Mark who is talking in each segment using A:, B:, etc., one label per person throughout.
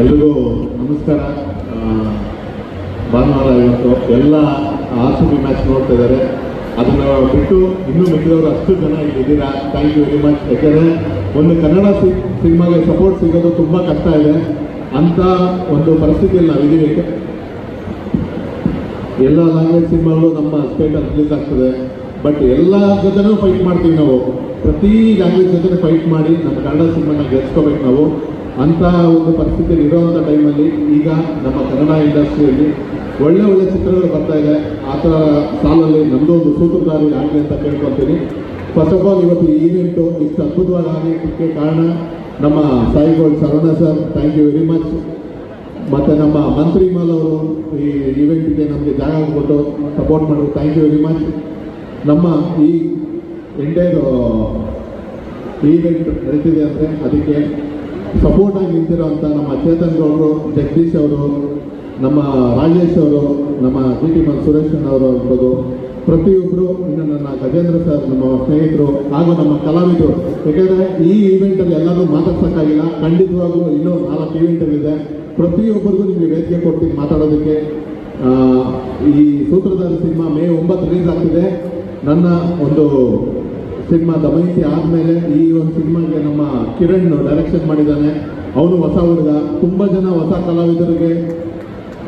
A: ಎಲ್ರಿಗೂ ನಮಸ್ಕಾರ. ಭಾನುವಾರ ಇವತ್ತು ಎಲ್ಲ ಆರ್ ಸಿ ಬಿ ಮ್ಯಾಚ್ ನೋಡ್ತಾ ಇದ್ದಾರೆ. ಅದನ್ನ ಬಿಟ್ಟು ಇನ್ನೂ ಮಿಕ್ಕಿದವರು ಅಷ್ಟು ಜನ ಇಲ್ಲಿ ಇದ್ದೀರಾ? ಥ್ಯಾಂಕ್ ಯು ವೆರಿ ಮಚ್ ಯಾಕೆಂದರೆ ಒಂದು ಕನ್ನಡ ಸಿನಿಮಾಗೆ ಸಪೋರ್ಟ್ ಸಿಗೋದು ತುಂಬ ಕಷ್ಟ ಇದೆ. ಅಂಥ ಒಂದು ಪರಿಸ್ಥಿತಿಯಲ್ಲಿ ನಾವಿದ್ದೀವಿ. ಎಲ್ಲ ಲ್ಯಾಂಗ್ವೇಜ್ ಸಿನಿಮಾಗಳು ನಮ್ಮ ಸ್ಟೇಟಲ್ಲಿ ರಿಲೀಸ್ ಆಗ್ತದೆ. ಬಟ್ ಎಲ್ಲ ಜೊತೆನೂ ಫೈಟ್ ಮಾಡ್ತೀವಿ ನಾವು. ಪ್ರತಿ ಲ್ಯಾಂಗ್ವೇಜ್ ಜೊತೆ ಫೈಟ್ ಮಾಡಿ ನಮ್ಮ ಕನ್ನಡ ಸಿನಿಮಾನ ಗೆಲ್ಸ್ಕೋಬೇಕು ನಾವು. ಅಂಥ ಒಂದು ಪರಿಸ್ಥಿತಿಯಲ್ಲಿ ಇರೋವಂಥ ಟೈಮಲ್ಲಿ ಈಗ ನಮ್ಮ ಕನ್ನಡ ಇಂಡಸ್ಟ್ರಿಯಲ್ಲಿ ಒಳ್ಳೆ ಒಳ್ಳೆ ಚಿತ್ರಗಳು ಬರ್ತಾ ಇದೆ. ಆ ಥರ ಸಾಲಲ್ಲಿ ನಮ್ಮದು ಒಂದು ಸೂತ್ರಧಾರಿ ಆಗಲಿ ಅಂತ ಕೇಳ್ಕೊತೀನಿ ಫಸ್ಟ್ ಆಫ್ ಆಲ್ ಇವತ್ತು ಈವೆಂಟು ಇಷ್ಟು ಅದ್ಭುತವಾಗಿ ಆಗಲಿಕ್ಕೆ ಕಾರಣ ನಮ್ಮ Sai Gold Sharana sir thank you very much ಮತ್ತು ನಮ್ಮ ಮಂತ್ರಿ ಮಾಲ್ ಅವರು ಈ ಈವೆಂಟಿಗೆ ನಮಗೆ ಜಾಗ ಕೊಟ್ಟು ಸಪೋರ್ಟ್ ಮಾಡೋದು ಥ್ಯಾಂಕ್ ಯು ವೆರಿ ಮಚ್ ನಮ್ಮ ಈ ಎಂಟೈರ್ ಈವೆಂಟ್ ನಡೀತಿದೆ ಅಂದರೆ ಅದಕ್ಕೆ ಸಪೋರ್ಟ್ ಆಗಿ ನಿಂತಿರೋಂಥ ನಮ್ಮ ಚೇತನ್ ಗೌಡರು ಜಗದೀಶ್ ಅವರು, ನಮ್ಮ ರಾಜೇಶ್ ಅವರು, ನಮ್ಮ ಟಿ ಟಿ ಮನ್ ಸುರೇಶ್ ಅವರು ಇರ್ಬೋದು ಪ್ರತಿಯೊಬ್ಬರು ಇನ್ನು ನನ್ನ ಗಜೇಂದ್ರ ಸರ್, ನಮ್ಮ ಸ್ನೇಹಿತರು ಹಾಗೂ ನಮ್ಮ ಕಲಾವಿದರು. ಯಾಕೆಂದರೆ ಈ ಈವೆಂಟಲ್ಲಿ ಎಲ್ಲರೂ ಮಾತಾಡ್ಸೋಕ್ಕಾಗಿಲ್ಲ. ಖಂಡಿತವಾಗೂ ಇನ್ನೂ ನಾಲ್ಕು ಈವೆಂಟಲ್ಲಿದೆ ಪ್ರತಿಯೊಬ್ಬರಿಗೂ ನಿಮಗೆ ವೇದಿಕೆ ಕೊಡ್ತೀನಿ ಮಾತಾಡೋದಕ್ಕೆ. ಈ ಸೂತ್ರಧಾರಿ ಸಿನಿಮಾ ಮೇ ಒಂಬತ್ತು ರಿಲೀಸ್ ಆಗ್ತಿದೆ. ನನ್ನ ಒಂದು ಸಿನಿಮಾ ದಮಯಂತಿ ಆದಮೇಲೆ ಈ ಒಂದು ಸಿನಿಮಾಗೆ ನಮ್ಮ ಕಿರಣ್ ಡೈರೆಕ್ಷನ್ ಮಾಡಿದ್ದಾನೆ. ಅವನು ಹೊಸ ಹುಡುಗ. ತುಂಬ ಜನ ಹೊಸ ಕಲಾವಿದರಿಗೆ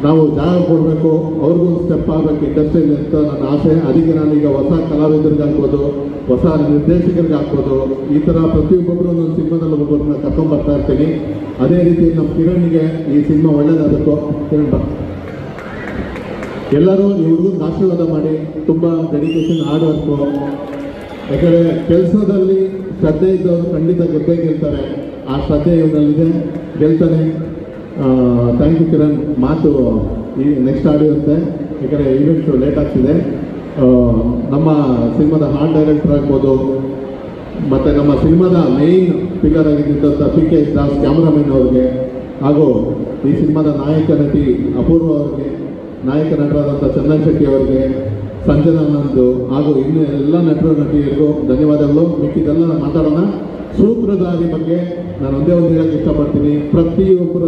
A: ನಾವು ಜಾಗ ಕೊಡಬೇಕು. ಅವ್ರಿಗೂ ಒಂದು ಸ್ಟೆಪ್ ಆಗಬೇಕು ಇಂಡಸ್ಟ್ರಿಯಲ್ಲಿ ಅಂತ ನನ್ನ ಆಸೆ. ಅದಕ್ಕೆ ನಾನೀಗ ಹೊಸ ಕಲಾವಿದರಿಗೆ ಹಾಕ್ಬೋದು, ಹೊಸ ನಿರ್ದೇಶಕರಿಗೆ ಹಾಕ್ಬೋದು. ಈ ಥರ ಪ್ರತಿಯೊಬ್ಬೊಬ್ಬರು ಒಂದೊಂದು ಸಿನಿಮಾದಲ್ಲಿ ಒಬ್ಬೊಬ್ಬರನ್ನ ಕರ್ಕೊಂಡ್ಬರ್ತಾ ಇರ್ತೀನಿ. ಅದೇ ರೀತಿ ನಮ್ಮ ಕಿರಣ್ಗೆ ಈ ಸಿನಿಮಾ ಒಳ್ಳೇದಾಗಬೇಕು. ಕಿರಣ್ ಎಲ್ಲರೂ ಇವ್ರಿಗೂ ಆಶೀರ್ವಾದ ಮಾಡಿ. ತುಂಬ ಡೆಡಿಕೇಶನ್ ಹಾರ್ಡ್ ಯಾಕಂದರೆ ಕೆಲಸದಲ್ಲಿ ಶ್ರದ್ಧೆ ಇದ್ದವರು ಖಂಡಿತ ಗೆದ್ದೇ ಗೆಲ್ತಾರೆ. ಆ ಶ್ರದ್ಧೆ ಇವನಲ್ಲಿದೆ ಗೆಲ್ತಾನೆ. Thank you Kiran. ಮಾತು ಈ ನೆಕ್ಸ್ಟ್ ಆಡಿಯೋ ಅಂತೆ. ಯಾಕಂದರೆ ಈವೆಂಟ್ ಲೇಟ್ ಆಗ್ತಿದೆ. ನಮ್ಮ ಸಿನಿಮಾದ ಹಾರ್ಟ್ ಡೈರೆಕ್ಟರ್ ಆಗ್ಬೋದು, ಮತ್ತು ನಮ್ಮ ಸಿನಿಮಾದ ಮೇಯ್ನ್ ಫಿಗರ್ ಆಗಿದ್ದಂಥ ಪಿ ಕೆ ದಾಸ್ ಕ್ಯಾಮ್ರಾಮನ್ ಅವ್ರಿಗೆ, ಹಾಗೂ ಈ ಸಿನಿಮಾದ ನಾಯಕ ನಟಿ ಅಪೂರ್ವ ಅವ್ರಿಗೆ, ನಾಯಕ ನಟರಾದಂಥ ಚಂದನ್ ಶೆಟ್ಟಿ ಅವರಿಗೆ ಸಂಜನಾನಂದ್ ಹಾಗೂ ಇನ್ನು ಎಲ್ಲ ನಟರು ನಟಿಯರಿಗೂ ಧನ್ಯವಾದಗಳು. ಮಿಕ್ಕಿದೆಲ್ಲ ಮಾತಾಡೋಣ. ಸೂತ್ರಧಾರಿ ಬಗ್ಗೆ ನಾನು ಒಂದೇ ಒಂದು ಹೇಳಕ್ಕೆ ಇಷ್ಟಪಡ್ತೀನಿ. ಪ್ರತಿಯೊಬ್ಬರ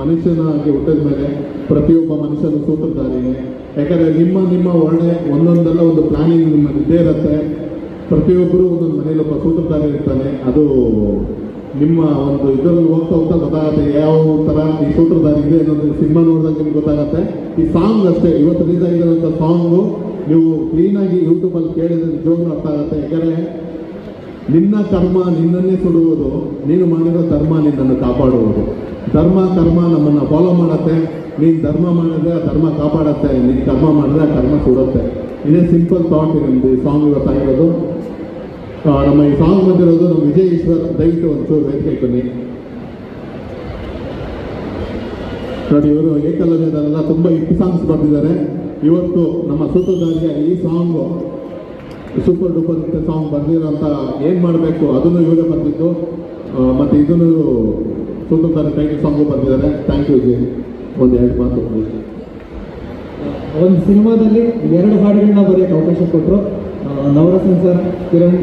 A: ಮನುಷ್ಯನಾಗಿ ಹುಟ್ಟಿದ ಮೇಲೆ ಪ್ರತಿಯೊಬ್ಬ ಮನುಷ್ಯನು ಸೂತ್ರಧಾರಿಯೇ. ಯಾಕಂದರೆ ನಿಮ್ಮ ನಿಮ್ಮ ಒಳ್ಳೆ ಒಂದೊಂದೆಲ್ಲ ಒಂದು ಪ್ಲಾನಿಂಗ್ ನಿಮ್ಮ ಇದ್ದೇ ಇರುತ್ತೆ. ಪ್ರತಿಯೊಬ್ಬರು ಒಂದೊಂದು ಮನೇಲಿ ಒಬ್ಬ ಸೂತ್ರಧಾರಿ ಇರ್ತಾನೆ. ಅದು ನಿಮ್ಮ ಒಂದು ಇದರಲ್ಲಿ ಹೋಗ್ತಾ ಹೋಗ್ತಾ ಗೊತ್ತಾಗುತ್ತೆ ಯಾವ ಥರ ಈ ಸೂತ್ರಧಾರಿ ಇದೆ ಅನ್ನೋದು. ಸಿನಿಮಾ ನೋಡಿದಾಗ ನಿಮ್ಗೆ ಗೊತ್ತಾಗುತ್ತೆ. ಈ ಸಾಂಗ್ ಅಷ್ಟೇ. ಇವತ್ತು ರಿಲೀಸ್ ಆಗಿರೋಂಥ ಸಾಂಗು ನೀವು ಕ್ಲೀನಾಗಿ ಯೂಟ್ಯೂಬಲ್ಲಿ ಕೇಳಿದ್ರೆ ನಿಜವಾಗ್ಲೂ ಅರ್ಥ ಆಗುತ್ತೆ. ಯಾಕಂದರೆ ನಿನ್ನ ಕರ್ಮ ನಿನ್ನನ್ನೇ ಸುಡುವುದು, ನೀನು ಮಾಡಿರೋ ಧರ್ಮ ನಿನ್ನನ್ನು ಕಾಪಾಡುವುದು. ಧರ್ಮ, ಕರ್ಮ ನಮ್ಮನ್ನು ಫಾಲೋ ಮಾಡುತ್ತೆ. ನೀನು ಧರ್ಮ ಮಾಡಿದ್ರೆ ಆ ಧರ್ಮ ಕಾಪಾಡುತ್ತೆ, ನೀನು ಕರ್ಮ ಮಾಡಿದ್ರೆ ಆ ಕರ್ಮ ಸುಡುತ್ತೆ. ಇದೇ ಸಿಂಪಲ್ ಥಾಟ್ ನಿಮ್ಮದು ಈ ಸಾಂಗ್ ಇವತ್ತು ಆಗಿರೋದು ನಮ್ಮ ಈ ಸಾಂಗ್ ಬಂದಿರೋದು ನಮ್ಮ ವಿಜಯ್ ಈಶ್ವರ್ ದಯವಿಟ್ಟು ಒಂಚೂರು ವೇದಿಕೆ ನೋಡಿ ಇವರು ಏಕಲವ್ಯದಲ್ಲ ತುಂಬ ಹಿಟ್ ಸಾಂಗ್ಸ್ ಬರ್ತಿದ್ದಾರೆ ಇವತ್ತು ನಮ್ಮ ಸೂತ್ರಧಾರಿಯ ಈ ಸಾಂಗು ಸೂಪರ್ ಡೂಪರ್ ಸಾಂಗ್ ಬಂದಿರೋಂಥ ಏನು ಮಾಡಬೇಕು ಅದನ್ನು ಇವಾಗ ಬಂದಿದ್ದು ಮತ್ತೆ ಇದನ್ನು ಸೂತ್ರಧಾರಿ ಟೈಟಲ್ ಸಾಂಗು ಬಂದಿದ್ದಾರೆ. ಥ್ಯಾಂಕ್ ಯು ಜೀ ಒಂದು ಎರಡು ಮಾತು.
B: ಒಂದು ಸಿನಿಮಾದಲ್ಲಿ ಎರಡು ಹಾಡುಗಳನ್ನ ಬರೆಯೋಕ್ಕೆ ಅವಕಾಶ ಕೊಟ್ಟರು ನವರಸನ್ ಸರ್, ಕಿರಣ್,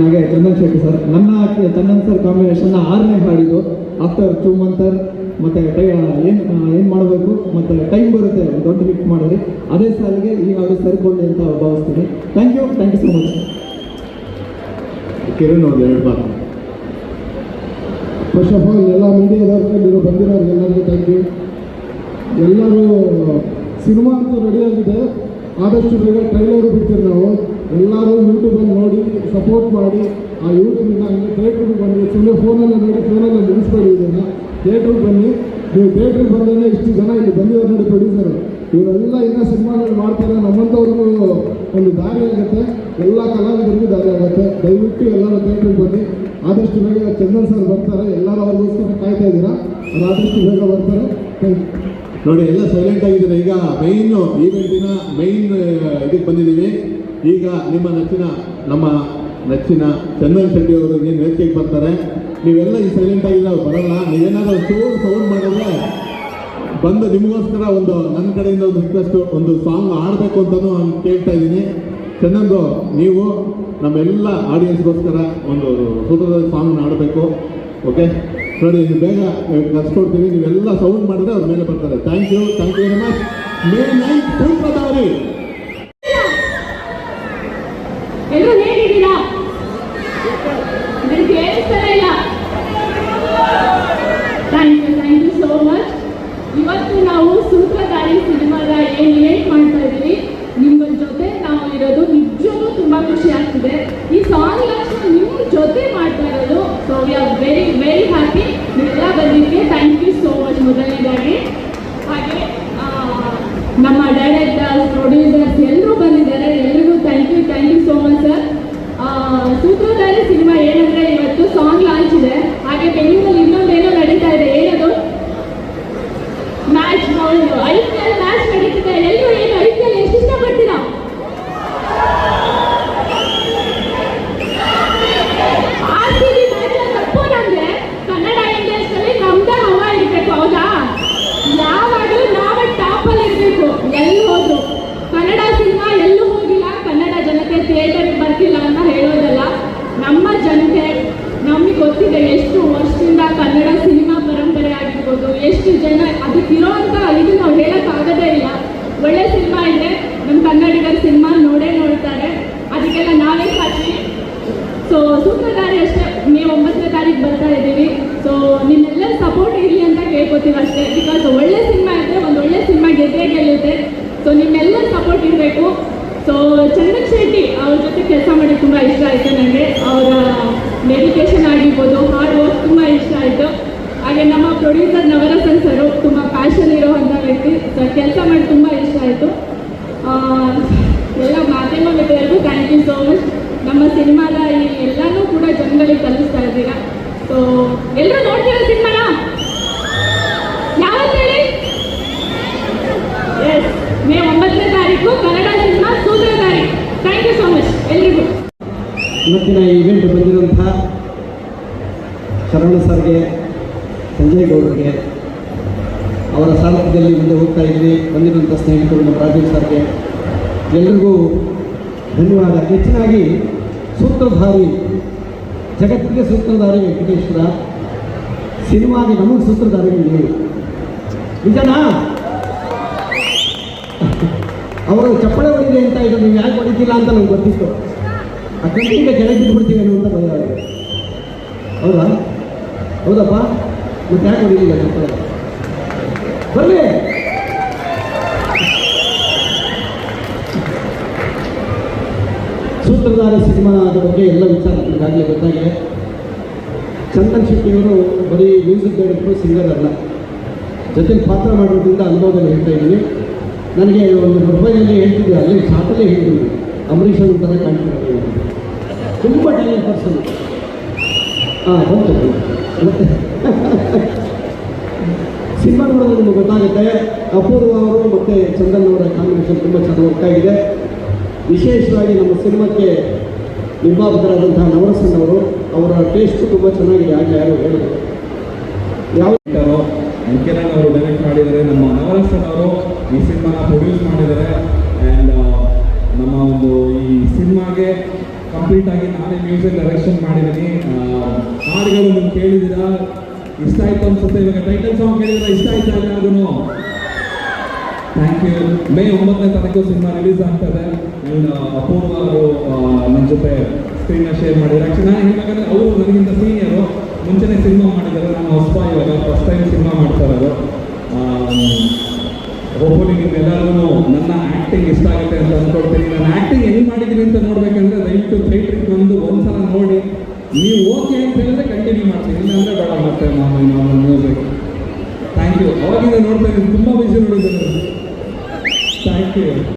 B: ಹಾಗೆ ಚಂದನ್ ಶೆಟ್ಟಿ ಸರ್. ನನ್ನ ಚಂದನ್ ಸರ್ ಕಾಂಬಿನೇಷನ್ ಆರನೇ ಹಾಡಿದ್ದು ಆಫ್ಟರ್ ಟೂ ಮಂತರ್ ಮತ್ತು ಟೈ ಏನು ಏನು ಮಾಡಬೇಕು? ಮತ್ತು ಟೈಮ್ ಬರುತ್ತೆ ದೊಡ್ಡ ಹಿಟ್ ಮಾಡಿದ್ರೆ. ಅದೇ ಸಾಲಿಗೆ ಈ ಹಾಡು ಸರಿಕೊಳ್ಳಿ ಅಂತ ಭಾವಿಸ್ತೀನಿ. Thank you thank you so much
A: Kiran ಅವ್ರು ಎರಡು ಮಾತು.
C: ಫಸ್ಟ್ ಆಫ್ ಆಲ್ ಎಲ್ಲ ಮೀಡಿಯಾದವ್ರಿಗೆ ಬಂದಿರೋರು ಎಲ್ಲರಿಗೂ ಥ್ಯಾಂಕ್ ಯು ಎಲ್ಲರೂ ಸಿನಿಮಾ ಅಂತೂ ರೆಡಿ ಆಗಿದೆ. ಆದಷ್ಟು ಬೇಗ ಟ್ರೈಲರು ಬಿಡ್ತೀವಿ ನಾವು. ಎಲ್ಲರೂ ಯೂಟ್ಯೂಬಲ್ಲಿ ನೋಡಿ ಸಪೋರ್ಟ್ ಮಾಡಿ. ಆ ಯೂಟ್ಯೂಬಿಂದ ಹಂಗೆ ಥಿಯೇಟ್ರಿಗೆ ಬಂದು ಸುಮ್ಮನೆ ಫೋನಲ್ಲಿ ನೋಡಿ ಫೋನಲ್ಲಿ ಮುಗಿಸ್ಬೇಡಿ ಥಿಯೇಟ್ರಿಗೆ ಬನ್ನಿ. ನೀವು ಥಿಯೇಟ್ರಿಗೆ ಬಂದರೆ ಇಷ್ಟು ಜನ ಇಲ್ಲಿ ಬಂದಿದ್ದಾರೆ ನೋಡಿ ಪ್ರೊಡ್ಯೂಸರು ಇವರೆಲ್ಲ ಇನ್ನೂ ಸಿನಿಮಾಗಳು ಮಾಡ್ತಾರೆ. ನಮ್ಮಂಥವ್ರಿಗೂ ಒಂದು ದಾರಿ ಆಗುತ್ತೆ. ಎಲ್ಲ ಕಲಾವಿದರಿಗೂ ದಾರಿ ಆಗುತ್ತೆ. ದಯವಿಟ್ಟು ಎಲ್ಲರೂ ಥಿಯೇಟ್ರಿಗೆ ಬನ್ನಿ. ಆದಷ್ಟು ಬೇಗ ಚಂದನ್ ಸರ್ ಬರ್ತಾರೆ. ಎಲ್ಲರೂ ಅವ್ರಿಗೋಸ್ಕರ ಕಾಯ್ತಾ ಇದ್ದೀರಾ? ಆದಷ್ಟು ಬೇಗ ಬರ್ತಾರೆ. ಥ್ಯಾಂಕ್
A: ನೋಡಿ, ಎಲ್ಲ ಸೈಲೆಂಟ್ ಆಗಿದ್ದೀರಾ? ಈಗ ಮೈನ್ ಈವೆಂಟಿನ ಮೈನ್ ಇದಕ್ಕೆ ಬಂದಿದ್ದೀವಿ. ಈಗ ನಿಮ್ಮ ನೆಚ್ಚಿನ, ನಮ್ಮ ನೆಚ್ಚಿನ ಚಂದನ್ ಶೆಟ್ಟಿ ಅವರು ಏನು ವೇದಿಕೆಗೆ ಬರ್ತಾರೆ? ನೀವೆಲ್ಲ ಈ ಸೈಲೆಂಟ್ ಅವ್ರು ಬರಲ್ಲ. ನೀವೇನಾದ್ರು ಚೂರು ಸೌಂಡ್ ಮಾಡಿದ್ರೆ ಬಂದು ನಿಮಗೋಸ್ಕರ ಒಂದು ನನ್ನ ಕಡೆಯಿಂದ ಒಂದು ರಿಕ್ವೆಸ್ಟ್ ಒಂದು ಸಾಂಗ್ ಆಡಬೇಕು ಅಂತಲೂ ನಾನು ಕೇಳ್ತಾ ಇದ್ದೀನಿ. ಚೆನ್ನಂದು, ನೀವು ನಮ್ಮೆಲ್ಲ ಆಡಿಯನ್ಸ್ಗೋಸ್ಕರ ಒಂದು ಸೂತ್ರದ ಸಾಂಗ್ನ ಆಡಬೇಕು ಓಕೆ ನೋಡಿ, ನೀವು ಬೇಗ ಕರ್ಸ್ಕೊಡ್ತೀವಿ ನೀವೆಲ್ಲ ಸೌಂಡ್ ಮಾಡಿದ್ರೆ ಅವ್ರ ಮೇಲೆ ಬರ್ತಾರೆ. Thank you thank you very much May ನೈಟ್ ಸೂತ್ರಧಾರಿ
D: ಎಲ್ಲರೂ ಹೇಗಿದ್ದೀರಾ ನನಗೆ ಕೇಳಿಸ್ತಾನೆ ಇಲ್ಲ thank you thank you so much ಇವತ್ತು ನಾವು ಸೂತ್ರಧಾರಿ ಸಿನಿಮಾದ ಏನು ಏನ್ ಮಾಡ್ತಾ ಇದ್ದೀವಿ, ನಿಮ್ಮ ಜೊತೆ ನಾವು ಇರೋದು ನಿಜವೂ ತುಂಬಾ ಖುಷಿ ಆಗ್ತಿದೆ. ಈ ಸಾಂಗ್ ನಿಮ್ಮ ಜೊತೆ ಮಾಡ್ತಾ ಇರೋದು so we are very very happy ನೀವೆಲ್ಲ ಬಂದಿದ್ದಕ್ಕೆ ಥ್ಯಾಂಕ್ ಯು ಸೋ ಮಚ್ ಮೊದಲನೇದಾಗಿ. ಹಾಗೆ ನಮ್ಮ ಡೈರೆಕ್ಟರ್ ಪ್ರೊಡ್ಯೂಸರ್ಸ್ ಎಲ್ಲರೂ ಬಂದಿದ್ದಾರೆ, ಎಲ್ರಿಗೂ thank you thank you so much sir Sutradhari cinema ಏನಂದ್ರೆ ಇವತ್ತು ಸಾಂಗ್ ಲಾಂಚ್ ಇದೆ. ಹಾಗೆ ಬೆಂಗಳೂರಲ್ಲಿ ಇನ್ನೊಂದೇನೋ ನಡೀತಾ ಇದೆ ಏನದು ಮ್ಯಾಚ್ ಹೌದು ಐ ಪಿ ಎಲ್ ಮ್ಯಾಚ್ ನಡೀತಿದೆ ಎಲ್ಲರೂ ಏನು ಐ ಪಿ ಎಲ್ ಎಷ್ಟು ಇಷ್ಟಪಡ್ತೀರಾ ಆರ್ ಸಿ ಬಿ ಮ್ಯಾಚ್ ತಪ್ಪೋದಂದ್ರೆ ಕನ್ನಡ ಇಂಡಸ್ಟ್ರಿಯಲ್ಲಿ ನಮ್ದೇ ಹವ ಇರಬೇಕು ಹೌದಾ ಯಾವಾಗಲೂ ನಾವೇ ಟಾಪಲ್ಲಿ ಇರಬೇಕು ಎಲ್ಲಿ ಹೋದ್ರು ಕನ್ನಡ ಸಿನಿಮಾ ಎಲ್ಲೂ ಹೋಗಿಲ್ಲ ಕನ್ನಡ ಜನತೆ ಥಿಯೇಟರ್ಗೆ ಬರ್ತಿಲ್ಲ ಅಂತ ಹೇಳೋದಲ್ಲ, ನಮ್ಮ ಜನತೆ ನಮಗೆ ಗೊತ್ತಿದೆ ಎಷ್ಟು ವರ್ಷದಿಂದ ಕನ್ನಡ ಸಿನಿಮಾ ಪರಂಪರೆ ಆಗಿರ್ಬೋದು, ಎಷ್ಟು ಜನ ಅದಕ್ಕಿರೋಂಥ ಇದು ನಾವು ಹೇಳೋಕ್ಕಾಗೋದೇ ಇಲ್ಲ. ಒಳ್ಳೆ ಸಿನಿಮಾ ಇದೆ ನಮ್ಮ ಕನ್ನಡಿಗರ ಸಿನಿಮಾ ನೋಡೇ ನೋಡ್ತಾರೆ, ಅದಕ್ಕೆಲ್ಲ ನಾವೇ ಸಾಕ್ಷಿ. ಸೊ ಸೂತ್ರಧಾರಿ ಅಷ್ಟೇ ಮೇ ಒಂಬತ್ತನೇ ತಾರೀಕು ಬರ್ತಾ ಇದ್ದೀವಿ ಸೊ ನಿಮ್ಮೆಲ್ಲ ಸಪೋರ್ಟ್ ಇರಲಿ ಅಂತ ಕೇಳ್ಕೊತೀವಿ ಅಷ್ಟೇ ಬಿಕಾಸ್ ಒಳ್ಳೆ ಸಿನಿಮಾ ಇದ್ದರೆ ಒಂದು ಒಳ್ಳೆ ಸಿನಿಮಾ ಗೆದ್ದೇ ಗೆಲ್ಲುತ್ತೆ. ಸೊ ನಿಮ್ಮೆಲ್ಲ ಸಪೋರ್ಟ್ ಇರಬೇಕು. ಸೊ ಚಂದನ್ ಶೆಟ್ಟಿ ಅವ್ರ ಜೊತೆ ಕೆಲಸ ಮಾಡಿ ತುಂಬ ಇಷ್ಟ ಆಯಿತು ನನಗೆ ಅವರ ಮೆಡಿಟೇಷನ್ ಆಗಿರ್ಬೋದು ಹಾರ್ಡ್ ವರ್ಕ್ ತುಂಬ ಇಷ್ಟ ಆಯಿತು. ಹಾಗೆ ನಮ್ಮ ಪ್ರೊಡ್ಯೂಸರ್ ನವರಸನ್ ಸರ್ ತುಂಬ ಪ್ಯಾಷನ್ ಇರೋವಂಥ ವ್ಯಕ್ತಿ. ಸೊ ಕೆಲಸ ಮಾಡಿ ತುಂಬ ಇಷ್ಟ ಆಯಿತು. ಎಲ್ಲ ಮಾಧ್ಯಮ ಮಿತ್ರರಿಗೂ ಥ್ಯಾಂಕ್ ಯು ಸೋ ಮಚ್ ನಮ್ಮ ಸಿನಿಮಾದ ಈ ಎಲ್ಲನೂ ಕೂಡ ಜನಗಳಿಗೆ ತಲುಪಿಸ್ತಾ ಇದ್ದೀರಾ. ಸೊ ಎಲ್ಲರೂ ನೋಡ್ತೀರಾ ಸಿನಿಮಾನ? ಯಾವತ್ತು ಹೇಳಿ ಎಸ್ ಮೇ ಒಂಬತ್ತನೇ ತಾರೀಕು Kannada cinema Sutradhari thank you so much ಎಲ್ರಿಗೂ
B: ಇವತ್ತಿನ ಇವೆಂಟ್ ಬಂದಿರುವಂಥ ಶರಣ ಸರ್ಗೆ, ಸಂಜಯ್ ಗೌಡರಿಗೆ, ಅವರ ಸಾರಥ್ಯದಲ್ಲಿ ಮುಂದೆ ಹೋಗ್ತಾ ಇದ್ವಿ ಬಂದಿರುವಂಥ ಸ್ನೇಹಿತರು ನಮ್ಮ ರಾಜೀವ್ ಸರ್ಗೆ, ಎಲ್ರಿಗೂ ಧನ್ಯವಾದ. ಹೆಚ್ಚಿನಾಗಿ ಸೂತ್ರಧಾರಿ, ಜಗತ್ತಿಗೆ ಸೂತ್ರಧಾರಿ ವೆಂಕಟೇಶ್ವರ, ಸಿನಿಮಾಗೆ ನಮಗೆ ಸೂತ್ರಧಾರಿ ನೀವು. ನಿಜನಾ? ಅವರು ಚಪ್ಪಳೆ ಹೊಡಿದೆ ಅಂತ ಇದು ನೀವು ಯಾಕೆ ಹೊಡಿತಿಲ್ಲ ಅಂತ ನಂಗೆ ಗೊತ್ತಿತ್ತು. ಕಂಟಿಗೆ ಜನ ಬಿಟ್ಬಿಡ್ತೀವಿ ಅನ್ನುವಂಥ ಭಯ ಹೌದಾ? ಹೌದಪ್ಪ? ಮತ್ತೆ ಯಾಕೆ ಹೊಡಿಲಿಲ್ಲ ಚಪ್ಪಳೆ ಬರಲಿ! ಸೂತ್ರಧಾರಿ ಸಿನಿಮಾದ ಬಗ್ಗೆ ಎಲ್ಲ ವಿಚಾರ ಈಗಾಗಲೇ ಗೊತ್ತಾಗಿದೆ. ಚಂದನ್ ಶೆಟ್ಟಿಯವರು ಬರೀ ಮ್ಯೂಸಿಕ್ ಡೈರೆಕ್ಟರ್ ಸಿಂಗರ್ ಅಲ್ಲ. ಜೊತೆಗೆ ಪಾತ್ರ ಮಾಡೋದ್ರಿಂದ ಅನುಭವದಲ್ಲಿ ಹೇಳ್ತಾ ಇದ್ದೀನಿ. ನನಗೆ ಒಂದು ಮೊಬೈಲಲ್ಲಿ ಹೇಳ್ತಿದ್ದೆ, ಅಲ್ಲಿ ಶಾರ್ಟಲ್ಲೇ ಹೇಳ್ತೀನಿ ಅಂಬರೀಷ್ ಕಾಣ್ತಿದ್ದಾರೆ ಇವರು. ತುಂಬ ಟ್ಯಾಲೆಂಟ್ ಪರ್ಸನ್ ಹಾಂ, ಬಂತು. ಸಿನಿಮಾ ನೋಡೋದು ನಿಮಗೆ ಗೊತ್ತಾಗುತ್ತೆ. ಅಪೂರ್ವ ಅವರು ಮತ್ತು ಚಂದನ್ ಅವರ ಕಾಂಬಿನೇಷನ್ ತುಂಬ ಚೆನ್ನಾಗಿ ಹೋಗ್ತಾ ವಿಶೇಷವಾಗಿ ನಮ್ಮ ಸಿನಿಮಾಕ್ಕೆ ನಿರ್ಮಾಪಕರಾದಂತಹ ನವರಸನ್ ಅವರು, ಅವರ ಟೇಸ್ಟ್ ತುಂಬ ಚೆನ್ನಾಗಿದೆ ಆಗ ಯಾರು ಹೇಳಿದ್ರು ಯಾವ
E: ಮುಖ್ಯರಾಜ್ ಅವರು ಡೈರೆಕ್ಟ್ ಮಾಡಿದರೆ ನಮ್ಮ ನವರಸನ್ ಅವರು ಈ ಸಿನಿಮಾನ ಪ್ರೊಡ್ಯೂಸ್ ಮಾಡಿದ್ದಾರೆ. ಆ್ಯಂಡ್ ನಮ್ಮ ಒಂದು ಈ ಸಿನಿಮಾಗೆ ಕಂಪ್ಲೀಟ್ ಆಗಿ ನಾನೇ ಮ್ಯೂಸಿಕ್ ಡೈರೆಕ್ಷನ್ ಮಾಡಿದ್ದೀನಿ ಹಾಡುಗಳು ನೀವು ಕೇಳಿದ್ದೀರಾ? ಇಷ್ಟ ಆಯ್ತು ಅನ್ಸುತ್ತೆ. ಇವಾಗ ಟೈಟಲ್ ಸಾಂಗ್ ಕೇಳಿದ್ರೆ ಇಷ್ಟ ಆಯ್ತು ಎಲ್ಲರಿಗೂ ಥ್ಯಾಂಕ್ ಯು ಮೇ ಒಂಬತ್ತನೇ ತಾರೀಕು ಸಿನಿಮಾ ರಿಲೀಸ್ ಆಗ್ತದೆ. ಅಪೂರ್ವ ಅವರು ನನ್ನ ಜೊತೆ ಸ್ಕ್ರೀನ್ನ ಶೇರ್ ಮಾಡಿದ್ರು ಆ್ಯಕ್ಚುಲಿ ನಾನು ಹೇಳಬೇಕಂದ್ರೆ ಅವರು ನನಗಿಂತ ಸೀನಿಯರು ಮುಂಚೆನೇ ಸಿನಿಮಾ ಮಾಡಿದ್ದಾರೆ. ನಾನು ಹೊಸಬ ಇವಾಗ ಫಸ್ಟ್ ಟೈಮ್ ಸಿನಿಮಾ ಮಾಡ್ತಾ ಇರೋದು. ಹೋಪ್ಫುಲಿ ನಿಮ್ಮೆಲ್ಲರಿಗೂ ನನ್ನ ಆಕ್ಟಿಂಗ್ ಇಷ್ಟ ಆಗುತ್ತೆ ಅಂತ ಅಂದ್ಕೊಡ್ತೀನಿ ನಾನು ಆಕ್ಟಿಂಗ್ ಹೆಂಗೆ ಮಾಡಿದ್ದೀನಿ ಅಂತ ನೋಡ್ಬೇಕಂದ್ರೆ ದಯವಿಟ್ಟು ಥಿಯೇಟ್ರಿಗೆ ಬಂದು ಒಂದ್ಸಲ ನೋಡಿ. ನೀವು ಓಕೆ ಅಂತ ಹೇಳಿದ್ರೆ ಕಂಟಿನ್ಯೂ ಮಾಡ್ತೀನಿ. ಇಲ್ಲಾಂದ್ರೆ ಬೇಡ ಮತ್ತೆ ನಾನು ನಾನು ಮ್ಯೂಸಿಕ್ ಥ್ಯಾಂಕ್ ಯು ಅವಾಗಿಂದ ನೋಡ್ತಾ ಇದ್ದೀನಿ. ತುಂಬ ಬಿಸಿ ನೋಡಿದ್ದೀನಿ ಥ್ಯಾಂಕ್ ಯು